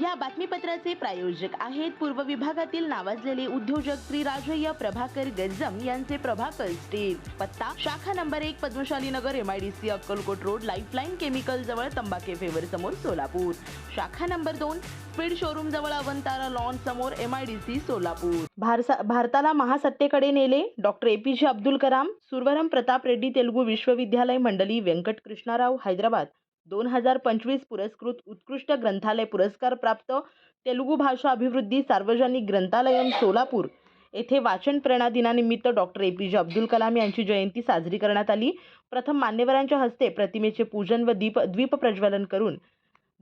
या बातमीपत्राचे प्रायोजक आहेत पूर्व विभागातील नावाजलेले उद्योजक श्री राजय्य प्रभाकर गज्जम यांचे प्रभाकर स्टील पत्ता शाखा नंबर एक Padmashali Nagar M I D C Akkalkot road Lifeline chemical जवळ तंबाखे फेवर समोर सोलापूर. शाखा नंबर दोन स्पीड शोरूम जवळ अवंतारा लॉन समोर सी सोलापूर. भारसा- भारताला महासत्तेकडे नेले डॉक्टर एपीजे अब्दुल कलाम सुरवरम प्रताप रेड्डी तेलुगू विश्वविद्यालय मंडली व्यंकट कृष्णाराव हैदराबाद. दोन हजार पंचवीस पुरस्कृत उत्कृष्ट ग्रंथालय पुरस्कार प्राप्त तेलुगू भाषा अभिवृद्धी सार्वजनिक ग्रंथालयम सोलापूर. येथे वाचन प्रेरणा दिनानिमित्त डॉक्टर ए पी जे अब्दुल कलाम यांची जयंती साजरी करण्यात आली. प्रथम मान्यवरांच्या हस्ते प्रतिमेचे पूजन व दीप द्वीप प्रज्वलन करून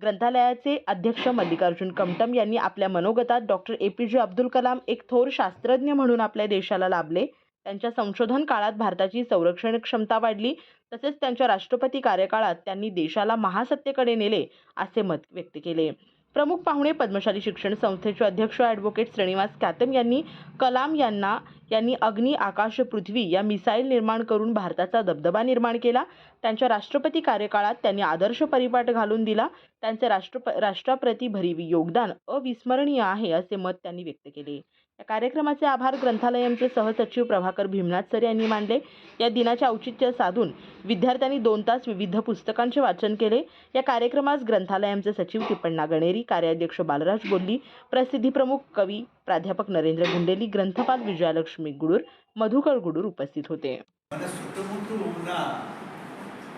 ग्रंथालयाचे अध्यक्ष मल्लिकार्जुन कमटम यांनी आपल्या मनोगतात डॉक्टर ए पी जे अब्दुल कलाम एक थोर शास्त्रज्ञ म्हणून आपल्या देशाला लाभले. त्यांच्या संशोधन काळात भारताची संरक्षण क्षमता वाढली. तसेच त्यांच्या राष्ट्रपती कार्यकाळात त्यांनी देशाला महासत्तेकडे नेले असे मत व्यक्त केले. प्रमुख पाहुणे पद्मशाली शिक्षण संस्थेचे अध्यक्ष ॲडव्होकेट श्रीनिवास कातम यांनी कलाम यांना यांनी अग्नी आकाश पृथ्वी या मिसाईल निर्माण करून भारताचा दबदबा निर्माण केला. त्यांच्या राष्ट्रपती कार्यकाळात त्यांनी आदर्श परिपाठ घालून दिला. त्यांचे राष्ट्रप राष्ट्राप्रती भरीव योगदान अविस्मरणीय आहे असे मत त्यांनी व्यक्त केले. या कार्यक्रमाचे आभार ग्रंथालयाचे सहसचिव प्रभाकर भीमनाथ सर यांनी मानले या दिनाचे औचित्य साधून विद्यार्थ्यांनी दोन तास विविध पुस्तकांचे वाचन केले या कार्यक्रमास ग्रंथालयाचे सचिव टिपण्णा गणेरी कार्याध्यक्ष बालराज बोल्ली प्रसिद्धी प्रमुख कवी प्राध्यापक नरेंद्र गुंडेली ग्रंथपाल विजयालक्ष्मी गुडूर मधुकर गुडूर उपस्थित होते మన చుట్టుముట్టు ఉన్న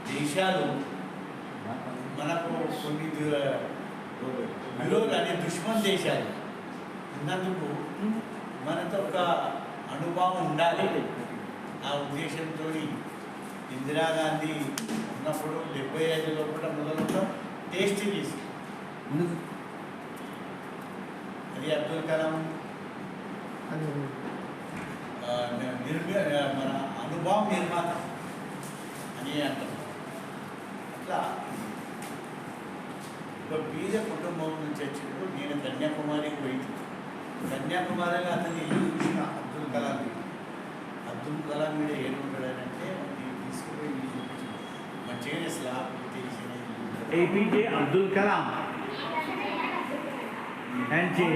దేశాలు మనకు కొన్ని దు- విరోధ అనే దుష్మన్ దేశాలు ఉన్నందుకు మనతో ఒక అనుభవం ఉండాలి. ఆ ఉద్దేశంతో ఇందిరాగాంధీ ఉన్నప్పుడు డెబ్బై ఐదు లోపల మొదలుగా టేస్ట్ చేసి. అది అబ్దుల్ కలాం నిర్మి మన అనుభవం నిర్మాత. అని అంటారు. అట్లా. ఒక బీద కుటుంబం నుంచి వచ్చినప్పుడు నేను కన్యాకుమారికి పోయింది కన్యాకుమారిలో అతని ఇల్లు చూసిన అబ్దుల్ కలాం అబ్దుల్ కలాం మీద ఏముంటాడనంటే నేను తీసుకుపోయి ఇల్లు చూపించాను మంచిగానే స్లాబ్ తెలిసిన ఇల్లు ఉంటుంది. ए पी जे अब्दुल कलाम यांचे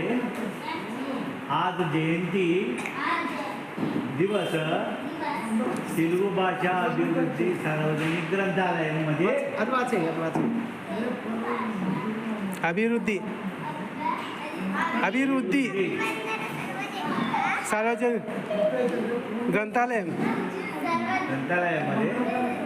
आज जयंती दिवस तेलुगू भाषा अभिवृद्धी सार्वजनिक ग्रंथालयामध्ये ಅದು अभिवृद्धी. सार्वजनिक ग्रंथालय. ग्रंथालयामध्ये